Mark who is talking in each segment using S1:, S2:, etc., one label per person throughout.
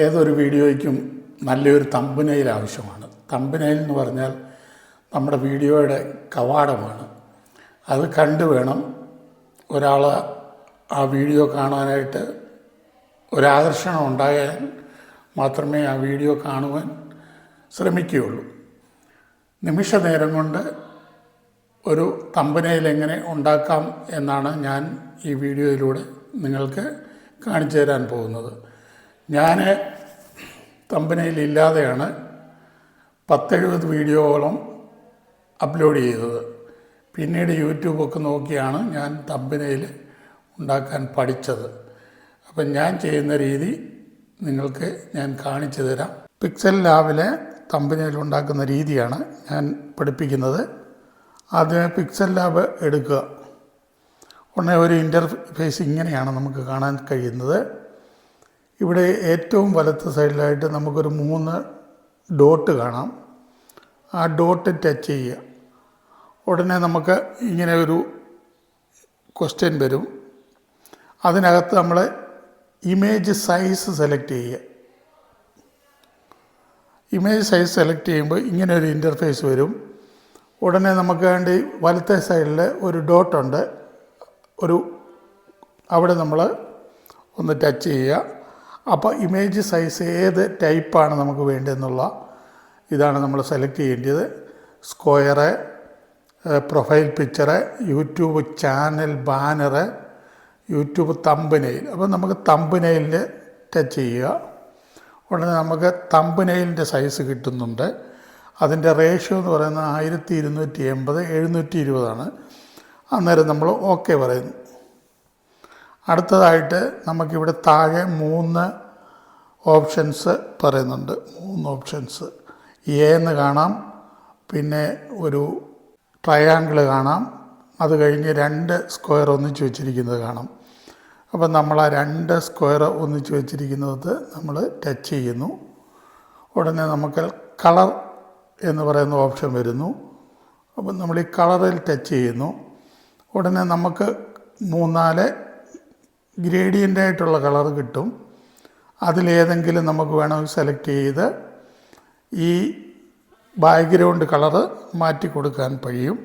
S1: ഏതൊരു വീഡിയോയ്ക്കും നല്ലൊരു തമ്പനയിൽ ആവശ്യമാണ്. തമ്പനയിൽ എന്ന് പറഞ്ഞാൽ നമ്മുടെ വീഡിയോയുടെ കവാടമാണ്. അത് കണ്ടു വേണം ഒരാൾ ആ വീഡിയോ കാണാനായിട്ട് ഒരാകർഷണം ഉണ്ടായാൽ മാത്രമേ ആ വീഡിയോ കാണുവാൻ ശ്രമിക്കുകയുള്ളൂ. നിമിഷ നേരം കൊണ്ട് ഒരു തമ്പനയിൽ എങ്ങനെ ഉണ്ടാക്കാം എന്നാണ് ഞാൻ ഈ വീഡിയോയിലൂടെ നിങ്ങൾക്ക് കാണിച്ചു തരാൻ പോകുന്നത്. ഞാൻ കമ്പനിയിലില്ലാതെയാണ് പത്തെഴുപത് വീഡിയോകളും അപ്ലോഡ് ചെയ്തത്. പിന്നീട് യൂട്യൂബൊക്കെ നോക്കിയാണ് ഞാൻ തമ്പനയിൽ ഉണ്ടാക്കാൻ പഠിച്ചത്. അപ്പം ഞാൻ ചെയ്യുന്ന രീതി നിങ്ങൾക്ക് ഞാൻ കാണിച്ചു തരാം. പിക്സൽ ലാബിലെ തമ്പനയിൽ ഉണ്ടാക്കുന്ന രീതിയാണ് ഞാൻ പഠിപ്പിക്കുന്നത്. ആദ്യം പിക്സൽ ലാബ് എടുക്കുക. ഉടനെ ഒരു ഇന്റർഫേസ് ഇങ്ങനെയാണ് നമുക്ക് കാണാൻ കഴിയുന്നത്. ഇവിടെ ഏറ്റവും വലത്ത് സൈഡിലായിട്ട് നമുക്കൊരു മൂന്ന് ഡോട്ട് കാണാം. ആ ഡോട്ട് ടച്ച് ചെയ്യുക. ഉടനെ നമുക്ക് ഇങ്ങനെ ഒരു ക്വസ്റ്റ്യൻ വരും. അതിനകത്ത് നമ്മൾ ഇമേജ് സൈസ് സെലക്ട് ചെയ്യുക. ഇമേജ് സൈസ് സെലക്ട് ചെയ്യുമ്പോൾ ഇങ്ങനെ ഒരു ഇന്റർഫേസ് വരും. ഉടനെ നമുക്ക് വേണ്ടി വലത്തെ സൈഡിൽ ഒരു ഡോട്ടുണ്ട്. ഒരു അവിടെ നമ്മൾ ഒന്ന് ടച്ച് ചെയ്യുക. അപ്പോൾ ഇമേജ് സൈസ് ഏത് ടൈപ്പാണ് നമുക്ക് വേണ്ടതെന്നുള്ള ഇതാണ് നമ്മൾ സെലക്ട് ചെയ്യേണ്ടത്. Square profile picture YouTube channel banner YouTube thumbnail അപ്പോൾ നമുക്ക് തമ്പനയിലിൽ ടച്ച് ചെയ്യുക. ഉടനെ നമുക്ക് തമ്പനയിലിന്റെ സൈസ് കിട്ടുന്നുണ്ട്. അതിന്റെ റേഷ്യോ എന്ന് പറയുന്നത് ആയിരത്തി ഇരുന്നൂറ്റി എൺപത് എഴുന്നൂറ്റി ഇരുപതാണ്. അന്നേരം നമ്മൾ ഓക്കെ പറയുന്നു. അടുത്തതായിട്ട് നമുക്കിവിടെ താഴെ മൂന്ന് ഓപ്ഷൻസ് പറയുന്നുണ്ട്. മൂന്ന് ഓപ്ഷൻസ്. എ എന്ന് കാണാം. പിന്നെ ഒരു ട്രയാങ്കിൾ കാണാം. അത് കഴിഞ്ഞ് രണ്ട് സ്ക്വയർ ഒന്നിച്ച് വെച്ചിരിക്കുന്നത് കാണാം. അപ്പം നമ്മൾ ആ രണ്ട് സ്ക്വയർ ഒന്നിച്ച് വെച്ചിരിക്കുന്നത് നമ്മൾ ടച്ച് ചെയ്യുന്നു. ഉടനെ നമുക്ക് കളർ എന്ന് പറയുന്ന ഓപ്ഷൻ വരുന്നു. അപ്പം നമ്മൾ ഈ കളറിൽ ടച്ച് ചെയ്യുന്നു. ഉടനെ നമുക്ക് മൂന്നാൽ ഗ്രേഡിയന്റ് ആയിട്ടുള്ള കളർ കിട്ടും. അതിലേതെങ്കിലും നമുക്ക് വേണമെങ്കിൽ സെലക്ട് ചെയ്ത് ഈ ബാക്ക്ഗ്രൗണ്ട് കളറ് മാറ്റി കൊടുക്കാൻ കഴിയും.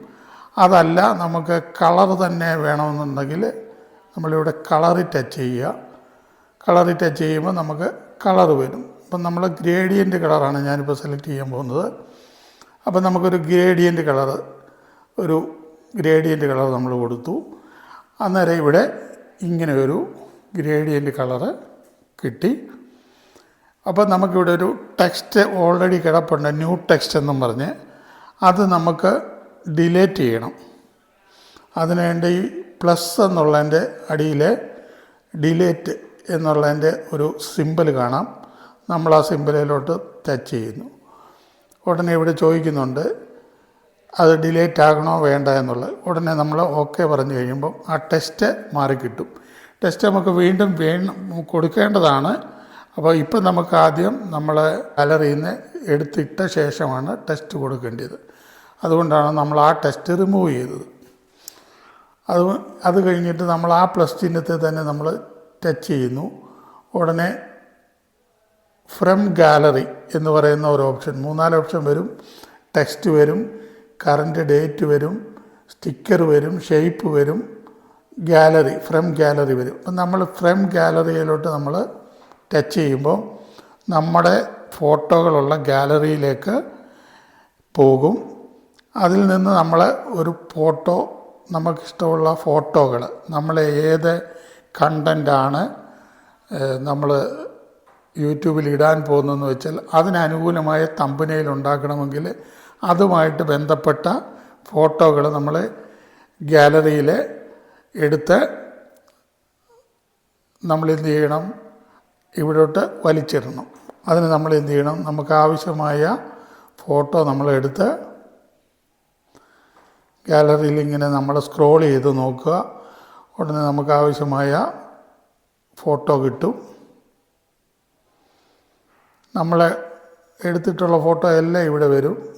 S1: അതല്ല നമുക്ക് കളർ തന്നെ വേണമെന്നുണ്ടെങ്കിൽ നമ്മളിവിടെ കളർ ടച്ച് ചെയ്യുക. കളർ ടച്ച് ചെയ്യുമ്പോൾ നമുക്ക് കളർ വരും. അപ്പം നമ്മൾ ഗ്രേഡിയന്റ് കളറാണ് ഞാനിപ്പോൾ സെലക്ട് ചെയ്യാൻ പോകുന്നത്. അപ്പം നമുക്കൊരു ഗ്രേഡിയന്റ് കളർ ഒരു ഗ്രേഡിയന്റ് കളർ നമ്മൾ കൊടുത്തു. അന്നേരം ഇവിടെ ഇങ്ങനെ ഒരു ഗ്രേഡിയന്റ് കളറ് കിട്ടി. അപ്പോൾ നമുക്കിവിടെ ഒരു ടെക്സ്റ്റ് ഓൾറെഡി കിടപ്പുണ്ട് ന്യൂ ടെക്സ്റ്റ് എന്നും പറഞ്ഞ്. അത് നമുക്ക് ഡിലേറ്റ് ചെയ്യണം. അതിനുവേണ്ടി പ്ലസ് എന്നുള്ളതിന്റെ അടിയിൽ ഡിലേറ്റ് എന്നുള്ളതിന്റെ ഒരു സിമ്പിൾ കാണാം. നമ്മൾ ആ സിമ്പിളിലോട്ട് ടച്ച് ചെയ്യുന്നു. ഉടനെ ഇവിടെ ചോദിക്കുന്നുണ്ട് അത് ഡിലേറ്റ് ആകണോ വേണ്ട എന്നുള്ളത് ഉടനെ നമ്മൾ ഓക്കെ പറഞ്ഞു കഴിയുമ്പം ആ ടെസ്റ്റ് മാറിക്കിട്ടും ടെസ്റ്റ് നമുക്ക് വീണ്ടും വീണ്ടും കൊടുക്കേണ്ടതാണ്. അപ്പോൾ ഇപ്പം നമുക്ക് ആദ്യം നമ്മൾ കലറിയിൽ നിന്ന് എടുത്തിട്ട ശേഷമാണ് ടെസ്റ്റ് കൊടുക്കേണ്ടത്. അതുകൊണ്ടാണ് നമ്മൾ ആ ടെസ്റ്റ് റിമൂവ് ചെയ്തത്. അത് അത് കഴിഞ്ഞിട്ട് നമ്മൾ ആ പ്ലസ് ചിഹ്നത്തെ തന്നെ നമ്മൾ ടച്ച് ചെയ്യുന്നു. ഉടനെ ഫ്രം ഗാലറി എന്ന് പറയുന്ന ഒരു ഓപ്ഷൻ മൂന്നാൽ ഓപ്ഷൻ വരും ടെക്സ്റ്റ് വരും. കറണ്ട് ഡേറ്റ് വരും സ്റ്റിക്കർ വരും ഷേപ്പ് വരും ഗാലറി ഫ്രം ഗാലറി വരും. അപ്പം നമ്മൾ ഫ്രം ഗാലറിയിലോട്ട് നമ്മൾ ടച്ച് ചെയ്യുമ്പോൾ നമ്മുടെ ഫോട്ടോകളുള്ള ഗാലറിയിലേക്ക് പോകും. അതിൽ നിന്ന് നമ്മൾ ഒരു ഫോട്ടോ നമുക്കിഷ്ടമുള്ള ഫോട്ടോകൾ നമ്മൾ ഏത് കണ്ടന്റാണ് നമ്മൾ യൂട്യൂബിൽ ഇടാൻ പോകുന്നതെന്ന് വെച്ചാൽ അതിനനുകൂലമായ തമ്പനയിൽ ഉണ്ടാക്കണമെങ്കിൽ അതുമായിട്ട് ബന്ധപ്പെട്ട ഫോട്ടോകൾ നമ്മൾ ഗാലറിയിൽ എടുത്ത് നമ്മൾ എന്ത് ചെയ്യണം? ഇവിടോട്ട് വലിച്ചിടണം. അതിന് നമ്മൾ എന്ത് ചെയ്യണം? നമുക്ക് ആവശ്യമായ ഫോട്ടോ നമ്മൾ എടുത്ത് ഗാലറിയിൽ ഇങ്ങനെ നമ്മൾ സ്ക്രോൾ ചെയ്ത് നോക്കുക. ഉടനെ നമുക്ക് ആവശ്യമായ ഫോട്ടോ കിട്ടും. നമ്മൾ എടുത്തിട്ടുള്ള ഫോട്ടോ എല്ലാം ഇവിടെ വരും.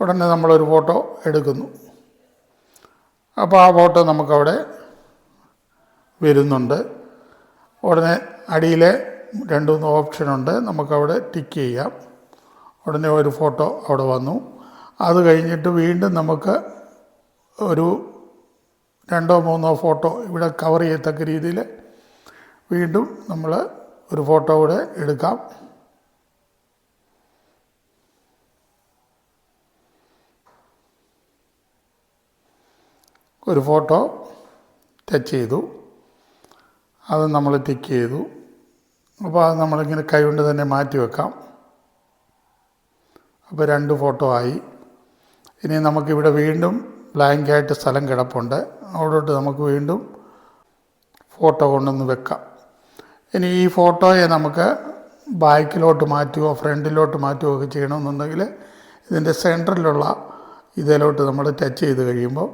S1: ഉടനെ നമ്മളൊരു ഫോട്ടോ എടുക്കുന്നു. അപ്പോൾ ആ ഫോട്ടോ നമുക്കവിടെ വരുന്നുണ്ട്. ഉടനെ അടിയിലെ രണ്ട് മൂന്ന് ഓപ്ഷനുണ്ട് നമുക്കവിടെ ടിക്ക് ചെയ്യാം. ഉടനെ ഒരു ഫോട്ടോ അവിടെ വന്നു. അത് കഴിഞ്ഞിട്ട് വീണ്ടും നമുക്ക് ഒരു രണ്ടോ മൂന്നോ ഫോട്ടോ ഇവിടെ കവർ ചെയ്യത്തക്ക രീതിയിൽ വീണ്ടും നമ്മൾ ഒരു ഫോട്ടോ കൂടെ എടുക്കാം. ഒരു ഫോട്ടോ ടച്ച് ചെയ്തു. അത് നമ്മൾ ടിക്ക് ചെയ്തു. അപ്പോൾ അത് നമ്മളിങ്ങനെ കൈകൊണ്ട് തന്നെ മാറ്റി വെക്കാം. അപ്പോൾ രണ്ട് ഫോട്ടോ ആയി. ഇനി നമുക്കിവിടെ വീണ്ടും ബ്ലാങ്കായിട്ട് സ്ഥലം കിടപ്പുണ്ട്. അവിടോട്ട് നമുക്ക് വീണ്ടും ഫോട്ടോ കൊണ്ടൊന്ന് വെക്കാം. ഇനി ഈ ഫോട്ടോയെ നമുക്ക് ബാക്കിലോട്ട് മാറ്റുകയോ ഫ്രണ്ടിലോട്ട് മാറ്റുകയോ ഒക്കെ ചെയ്യണമെന്നുണ്ടെങ്കിൽ ഇതിന്റെ സെന്ററിലുള്ള ഇതിലോട്ട് നമ്മൾ ടച്ച് ചെയ്ത് കഴിയുമ്പോൾ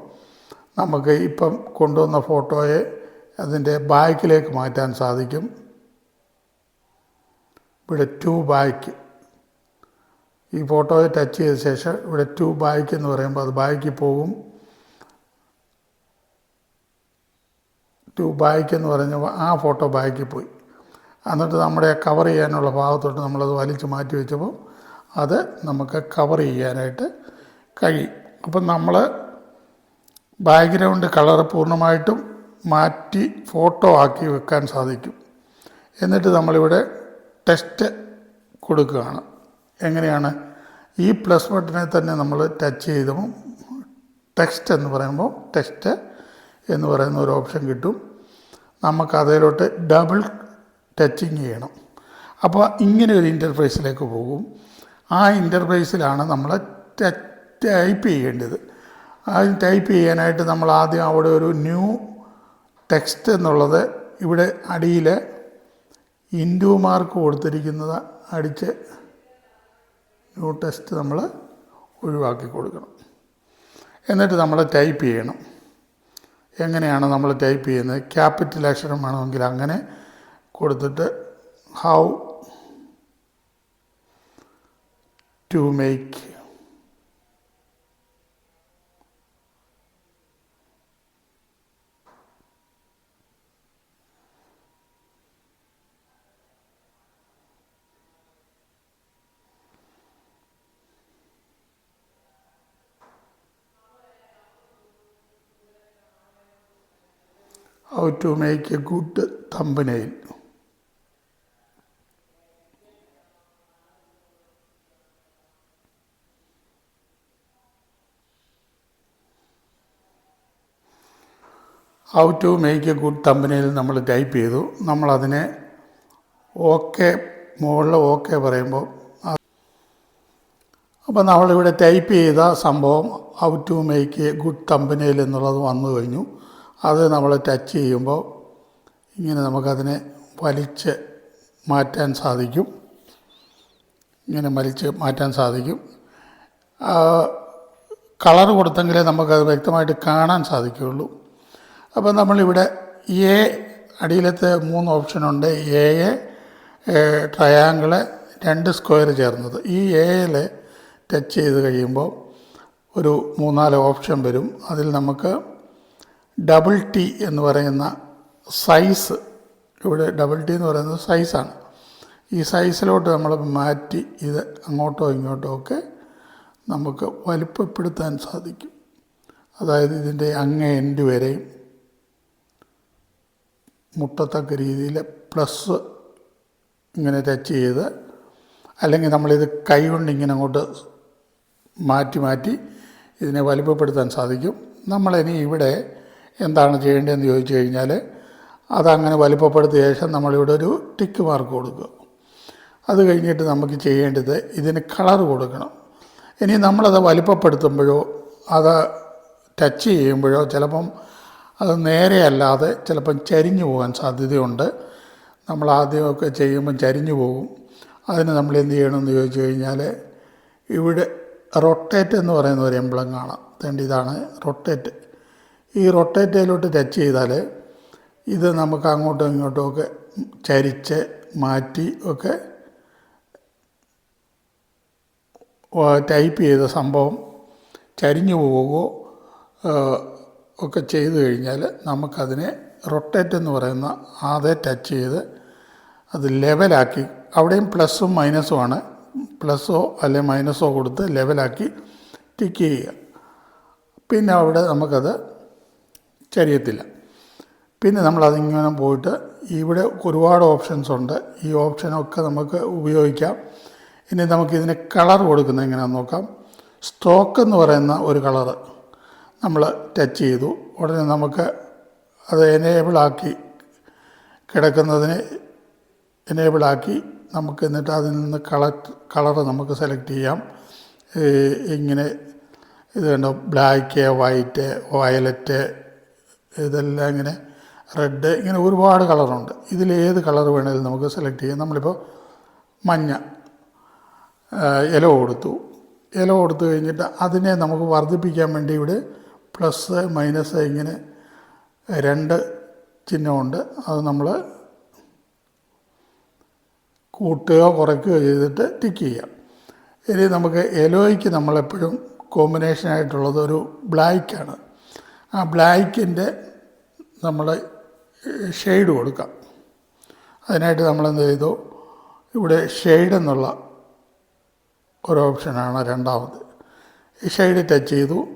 S1: നമുക്ക് ഇപ്പം കൊണ്ടുവന്ന ഫോട്ടോയെ അതിന്റെ ബാക്കിലേക്ക് മാറ്റാൻ സാധിക്കും. ഇവിടെ ടു ബാക്ക് ഈ ഫോട്ടോയെ ടച്ച് ചെയ്ത ശേഷം ഇവിടെ ടു ബാക്ക് എന്ന് പറയുമ്പോൾ അത് ബാക്കിൽ പോകും. ടു ബാക്ക് എന്ന് പറഞ്ഞ ആ ഫോട്ടോ ബാക്കിൽ പോയി. എന്നിട്ട് നമ്മുടെ കവർ ചെയ്യാനുള്ള ഭാഗത്തോട്ട് നമ്മളത് വലിച്ചു മാറ്റി വെച്ചപ്പോൾ അത് നമുക്ക് കവർ ചെയ്യാനായിട്ട് കഴിയും. അപ്പം നമ്മൾ ബാക്ക്ഗ്രൗണ്ട് കളർ പൂർണമായിട്ടും മാറ്റി ഫോട്ടോ ആക്കി വെക്കാൻ സാധിക്കും. എന്നിട്ട് നമ്മളിവിടെ ടെസ്റ്റ് കൊടുക്കുകയാണ്. എങ്ങനെയാണ്? ഈ പ്ലസ് ബട്ടനെ തന്നെ നമ്മൾ ടച്ച് ചെയ്തും ടെക്സ്റ്റ് എന്ന് പറയുമ്പോൾ ടെക്സ്റ്റ് എന്ന് പറയുന്ന ഒരു ഓപ്ഷൻ കിട്ടും. നമുക്ക് അതിലോട്ട് ഡബിൾ ടച്ചിങ് ചെയ്യണം. അപ്പോൾ ഇങ്ങനെ ഒരു ഇന്റർഫേസിലേക്ക് പോകും. ആ ഇന്റർഫേസിലാണ് നമ്മൾ ടൈപ്പ് ചെയ്യേണ്ടത്. ആ ടൈപ്പ് ചെയ്യാനായിട്ട് നമ്മൾ ആദ്യം അവിടെ ഒരു ന്യൂ ടെക്സ്റ്റ് എന്നുള്ളത് ഇവിടെ അടിയിൽ ഇൻഡു മാർക്ക് കൊടുത്തിരിക്കുന്നത് അടിച്ച് ന്യൂ ടെക്സ്റ്റ് നമ്മൾ ഒഴിവാക്കി കൊടുക്കണം. എന്നിട്ട് നമ്മൾ ടൈപ്പ് ചെയ്യണം. എങ്ങനെയാണ് നമ്മൾ ടൈപ്പ് ചെയ്യുന്നത്? ക്യാപിറ്റൽ അക്ഷരം വേണമെങ്കിൽ അങ്ങനെ കൊടുത്തിട്ട് how to make how to make a good thumbnail. How to make a good thumbnail നമ്മൾ ടൈപ്പ് ചെയ്തു നമ്മളതിനെ ഓക്കെ മുകളിൽ ഓക്കെ പറയുമ്പോൾ അപ്പോൾ നമ്മളിവിടെ ടൈപ്പ് ചെയ്ത സംഭവം how to make a good thumbnail എന്നുള്ളത് വന്നു കഴിഞ്ഞു അത് നമ്മൾ ടച്ച് ചെയ്യുമ്പോൾ ഇങ്ങനെ നമുക്കതിനെ വലിച്ച് മാറ്റാൻ സാധിക്കും. ഇങ്ങനെ വലിച്ച് മാറ്റാൻ സാധിക്കും. കളർ കൊടുത്തെങ്കിലേ നമുക്കത് വ്യക്തമായിട്ട് കാണാൻ സാധിക്കുകയുള്ളൂ. അപ്പോൾ നമ്മളിവിടെ എ അടിയിലത്തെ മൂന്ന് ഓപ്ഷനുണ്ട് എ ട്രയാങ്കിൾ രണ്ട് സ്ക്വയർ ചേർന്നത്. ഈ എയിൽ ടച്ച് ചെയ്ത് കഴിയുമ്പോൾ ഒരു മൂന്നാൽ ഓപ്ഷൻ വരും. അതിൽ നമുക്ക് ഡബിൾ ടി എന്ന് പറയുന്ന സൈസ് ഇവിടെ ഡബിൾ ടി എന്ന് പറയുന്നത് സൈസാണ് ഈ സൈസിലോട്ട് നമ്മൾ മാറ്റി ഇത് അങ്ങോട്ടോ ഇങ്ങോട്ടോ ഒക്കെ നമുക്ക് വലുപ്പപ്പെടുത്താൻ സാധിക്കും. അതായത് ഇതിന്റെ അങ്ങേ എൻഡ് വരെയും മുട്ടത്തക്ക രീതിയിൽ പ്ലസ് ഇങ്ങനെ ടച്ച് ചെയ്ത് അല്ലെങ്കിൽ നമ്മളിത് കൈ കൊണ്ട് ഇങ്ങനെ അങ്ങോട്ട് മാറ്റി മാറ്റി ഇതിനെ വലുപ്പപ്പെടുത്താൻ സാധിക്കും. നമ്മളിനി ഇവിടെ എന്താണ് ചെയ്യേണ്ടതെന്ന് ചോദിച്ചു കഴിഞ്ഞാൽ അതങ്ങനെ വലിപ്പപ്പെടുത്തിയ ശേഷം നമ്മളിവിടെ ഒരു ടിക്ക് മാർക്ക് കൊടുക്കുക. അത് കഴിഞ്ഞിട്ട് നമുക്ക് ചെയ്യേണ്ടത് ഇതിന് കളർ കൊടുക്കണം. ഇനി നമ്മളത് വലുപ്പപ്പെടുത്തുമ്പോഴോ അത് ടച്ച് ചെയ്യുമ്പോഴോ ചിലപ്പം അത് നേരെ അല്ലാതെ ചിലപ്പം ചരിഞ്ഞു പോകാൻ സാധ്യതയുണ്ട്. നമ്മൾ ആദ്യമൊക്കെ ചെയ്യുമ്പം ചരിഞ്ഞു പോകും. അതിന് നമ്മൾ എന്ത് ചെയ്യണമെന്ന് ചോദിച്ചു കഴിഞ്ഞാൽ ഇവിടെ റൊട്ടേറ്റ് എന്ന് പറയുന്ന ഒരു എംബ്ലം കാണാം. ഇതാണ് റൊട്ടേറ്റ്. ഈ റൊട്ടേറ്റയിലോട്ട് ടച്ച് ചെയ്താൽ ഇത് നമുക്ക് അങ്ങോട്ടും ഇങ്ങോട്ടും ഒക്കെ ചരിച്ച് മാറ്റി ഒക്കെ ടൈപ്പ് ചെയ്ത സംഭവം ചരിഞ്ഞു പോവുകയോ ഒക്കെ ചെയ്തു കഴിഞ്ഞാൽ നമുക്കതിനെ റൊട്ടേറ്റ് എന്ന് പറയുന്ന അതേ ടച്ച് ചെയ്ത് അത് ലെവലാക്കി അവിടെയും പ്ലസ്സും മൈനസുമാണ് പ്ലസ്സോ അല്ലെ മൈനസോ കൊടുത്ത് ലെവലാക്കി ടിക്ക് ചെയ്യുക. പിന്നെ അവിടെ നമുക്കത് ചരിയത്തില്ല പിന്നെ നമ്മൾ അതിങ്ങനെ പോയിട്ട് ഇവിടെ ഒരുപാട് ഓപ്ഷൻസ് ഉണ്ട്. ഈ ഓപ്ഷനൊക്കെ നമുക്ക് ഉപയോഗിക്കാം. ഇനി നമുക്ക് ഇതിന് കളർ കൊടുക്കുന്നത് എങ്ങനെയാണെന്ന് നോക്കാം. സ്ട്രോക്ക് എന്ന് പറയുന്ന ഒരു കളറ് നമ്മൾ ടച്ച് ചെയ്തു. ഉടനെ നമുക്ക് അത് എനേബിളാക്കി കിടക്കുന്നതിന് എനേബിളാക്കി നമുക്ക് എന്നിട്ട് അതിൽ നിന്ന് കളർ കളറ് നമുക്ക് സെലക്ട് ചെയ്യാം. ഇങ്ങനെ ഇത് കണ്ടോ? ബ്ലാക്ക് വൈറ്റ് വയലറ്റ് ഇതെല്ലാം ഇങ്ങനെ റെഡ് ഇങ്ങനെ ഒരുപാട് കളറുണ്ട്. ഇതിൽ ഏത് കളർ വേണമെങ്കിലും നമുക്ക് സെലക്ട് ചെയ്യാം. നമ്മളിപ്പോൾ മഞ്ഞ ഇല കൊടുത്തു. ഇല കൊടുത്തു കഴിഞ്ഞിട്ട് അതിനെ നമുക്ക് വർദ്ധിപ്പിക്കാൻ വേണ്ടി ഇവിടെ പ്ലസ് മൈനസ് ഇങ്ങനെ രണ്ട് ചിഹ്നമുണ്ട്. അത് നമ്മൾ കൂട്ടുകയോ കുറയ്ക്കുകയോ ചെയ്തിട്ട് ടിക്ക് ചെയ്യാം. ഇനി നമുക്ക് എലോയ്ക്ക് നമ്മളെപ്പോഴും കോമ്പിനേഷനായിട്ടുള്ളത് ഒരു ബ്ലാക്കാണ് ആ ബ്ലാക്കിന്റെ നമ്മൾ ഷെയ്ഡ് കൊടുക്കാം. അതിനായിട്ട് നമ്മളെന്ത് ചെയ്തു? ഇവിടെ ഷെയ്ഡ് എന്നുള്ള ഒരു ഓപ്ഷനാണ് രണ്ടാമത്. ഈ ഷെയ്ഡ് ടച്ച് ചെയ്തു.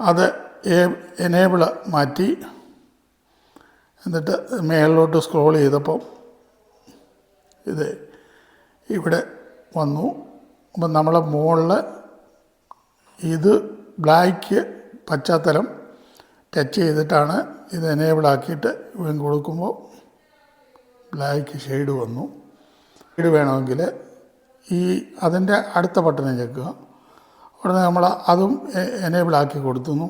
S1: അത് എനേബിൾ മാറ്റി. എന്നിട്ട് മേളിലോട്ട് സ്ക്രോൾ ചെയ്തപ്പം ഇത് ഇവിടെ വന്നു. അപ്പം നമ്മളെ മുകളിൽ ഇത് ബ്ലാക്ക് പശ്ചാത്തലം ടച്ച് ചെയ്തിട്ടാണ് ഇത് എനേബിൾ ആക്കിയിട്ട് ഇവിടെ കൊടുക്കുമ്പോൾ ബ്ലാക്ക് ഷെയ്ഡ് വന്നു. ഷെയ്ഡ് വേണമെങ്കിൽ ഈ അതിന്റെ അടുത്ത ബട്ടൺ ചെക്കുക ഉടനെ നമ്മൾ അതും എനേബിൾ ആക്കി കൊടുക്കുന്നു.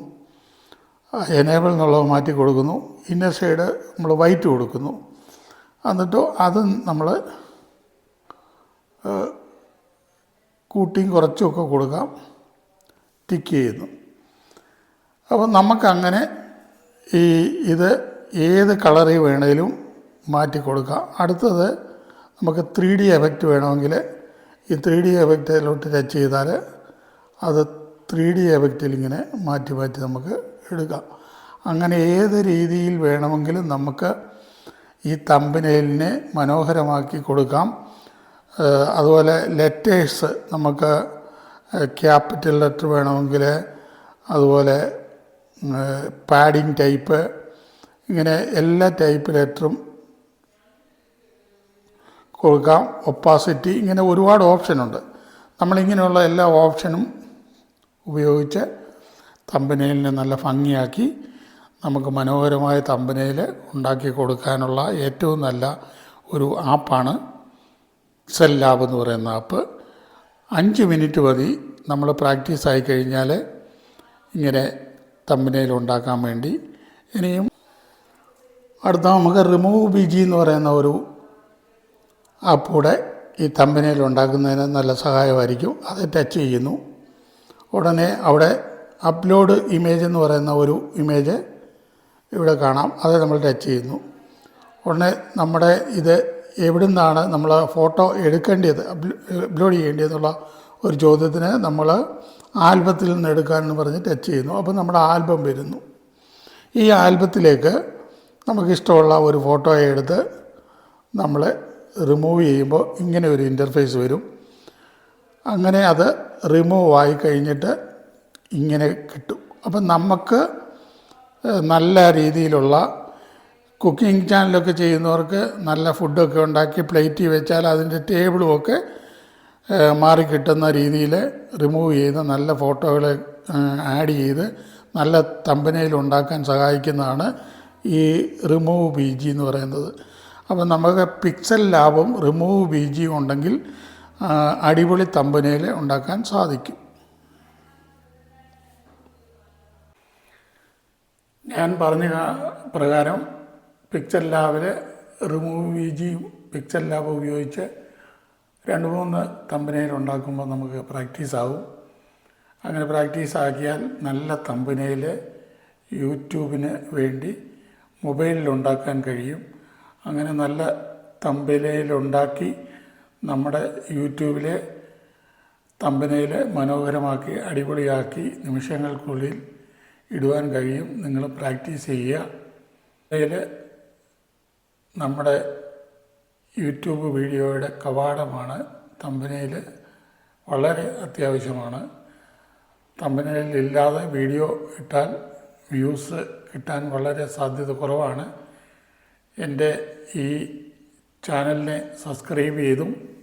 S1: എനേബിൾ എന്നുള്ളത് മാറ്റി കൊടുക്കുന്നു. ഇന്നർ സൈഡ് നമ്മൾ വൈറ്റ് കൊടുക്കുന്നു. എന്നിട്ട് അതും നമ്മൾ കൂട്ടിയും കുറച്ചുമൊക്കെ കൊടുക്കാം. ടിക്ക് ചെയ്യുന്നു. അപ്പോൾ നമുക്കങ്ങനെ ഈ ഇത് ഏത് കളറിൽ വേണേലും മാറ്റി കൊടുക്കാം. അടുത്തത് നമുക്ക് ത്രീ ഡി എഫക്റ്റ് വേണമെങ്കിൽ ഈ ത്രീ ഡി എഫക്റ്റിലോട്ട് ടച്ച് ചെയ്താൽ അത് ത്രീ ഡി എഫക്റ്റിൽ ഇങ്ങനെ മാറ്റി മാറ്റി നമുക്ക് എടുക്കാം. അങ്ങനെ ഏത് രീതിയിൽ വേണമെങ്കിലും നമുക്ക് ഈ തമ്പനയിലിനെ മനോഹരമാക്കി കൊടുക്കാം. അതുപോലെ ലെറ്റേഴ്സ് നമുക്ക് ക്യാപിറ്റൽ ലെറ്റർ വേണമെങ്കിൽ അതുപോലെ പാഡിങ് ടൈപ്പ് ഇങ്ങനെ എല്ലാ ടൈപ്പ് ലെറ്ററും കൊടുക്കാം. ഒപ്പാസിറ്റി ഇങ്ങനെ ഒരുപാട് ഓപ്ഷനുണ്ട്. നമ്മളിങ്ങനെയുള്ള എല്ലാ ഓപ്ഷനും ഉപയോഗിച്ച് തമ്പനയിലിനെ നല്ല ഭംഗിയാക്കി നമുക്ക് മനോഹരമായ തമ്പനയിൽ ഉണ്ടാക്കി കൊടുക്കാനുള്ള ഏറ്റവും നല്ല ഒരു ആപ്പാണ് സെൽ ലാബ് എന്ന് പറയുന്ന ആപ്പ്. അഞ്ച് മിനിറ്റ് മതി നമ്മൾ പ്രാക്ടീസ് ആയി കഴിഞ്ഞാൽ ഇങ്ങനെ തമ്പനയിൽ ഉണ്ടാക്കാൻ വേണ്ടി. ഇനിയും അടുത്ത നമുക്ക് റിമൂവ് ബി ജി എന്ന് പറയുന്ന ഒരു ആപ്പൂടെ ഈ തമ്പനയിൽ ഉണ്ടാക്കുന്നതിന് നല്ല സഹായമായിരിക്കും. അത് ടച്ച് ചെയ്യുന്നു. ഉടനെ അവിടെ അപ്ലോഡ് ഇമേജ് എന്ന് പറയുന്ന ഒരു ഇമേജ് ഇവിടെ കാണാം. അത് നമ്മൾ ടച്ച് ചെയ്യുന്നു. ഉടനെ നമ്മുടെ ഇത് എവിടെ നിന്നാണ് നമ്മൾ ഫോട്ടോ എടുക്കേണ്ടത് അപ്ലോഡ് ചെയ്യേണ്ടതെന്നുള്ള ഒരു ചോദ്യത്തിന് നമ്മൾ ആൽബത്തിൽ നിന്ന് എടുക്കാമെന്ന് പറഞ്ഞ് ടച്ച് ചെയ്യുന്നു. അപ്പോൾ നമ്മുടെ ആൽബം വരുന്നു. ഈ ആൽബത്തിലേക്ക് നമുക്കിഷ്ടമുള്ള ഒരു ഫോട്ടോയെ എടുത്ത് നമ്മൾ റിമൂവ് ചെയ്യുമ്പോൾ ഇങ്ങനെ ഒരു ഇന്റർഫേസ് വരും. അങ്ങനെ അത് റിമൂവ് ആയി കഴിഞ്ഞിട്ട് ഇങ്ങനെ കിട്ടും. അപ്പം നമുക്ക് നല്ല രീതിയിലുള്ള കുക്കിംഗ് ചാനലൊക്കെ ചെയ്യുന്നവർക്ക് നല്ല ഫുഡൊക്കെ ഉണ്ടാക്കി പ്ലേറ്റിൽ വെച്ചാൽ അതിന്റെ ടേബിളുമൊക്കെ മാറി കിട്ടുന്ന രീതിയിൽ റിമൂവ് ചെയ്ത് നല്ല ഫോട്ടോകൾ ആഡ് ചെയ്ത് നല്ല തമ്പനയിൽ ഉണ്ടാക്കാൻ സഹായിക്കുന്നതാണ് ഈ റിമൂവ് ബി ജി എന്ന് പറയുന്നത്. അപ്പം നമുക്ക് പിക്സൽ ലാഭം റിമൂവ് ബി ജി ഉണ്ടെങ്കിൽ അടിപൊളി തമ്പനയിൽ ഉണ്ടാക്കാൻ സാധിക്കും. ഞാൻ പറഞ്ഞ പ്രകാരം പിക്സൽ ലാബിലെ റിമൂവ് വി ജിയും പിക്ചർ ലാബ് ഉപയോഗിച്ച് രണ്ട് മൂന്ന് തമ്പനയിൽ ഉണ്ടാക്കുമ്പോൾ നമുക്ക് പ്രാക്ടീസ് ആവും. അങ്ങനെ പ്രാക്ടീസ് ആക്കിയാൽ നല്ല തമ്പനയിൽ യൂട്യൂബിന് വേണ്ടി മൊബൈലിൽ ഉണ്ടാക്കാൻ കഴിയും. അങ്ങനെ നല്ല തമ്പനയിലുണ്ടാക്കി നമ്മുടെ യൂട്യൂബിലെ തമ്പനയിൽ മനോഹരമാക്കി അടിപൊളിയാക്കി നിമിഷങ്ങൾക്കുള്ളിൽ ഇടുവാൻ കഴിയും. നിങ്ങൾ പ്രാക്ടീസ് ചെയ്യുക. അതിൽ നമ്മുടെ യൂട്യൂബ് വീഡിയോയുടെ കവാടമാണ് തമ്പനയിൽ വളരെ അത്യാവശ്യമാണ്. തമ്പനയിൽ ഇല്ലാതെ വീഡിയോ ഇട്ടാൽ വ്യൂസ് കിട്ടാൻ വളരെ സാധ്യത കുറവാണ്. എന്റെ ഈ ചാനലിനെ സബ്സ്ക്രൈബ് ചെയ്തും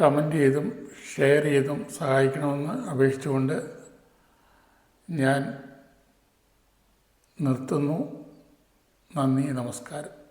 S1: കമന്റ് ചെയ്തും ഷെയർ ചെയ്തും സഹായിക്കണമെന്ന് അപേക്ഷിച്ചുകൊണ്ട് ഞാൻ നിർത്തുന്നു. നന്ദി നമസ്കാരം.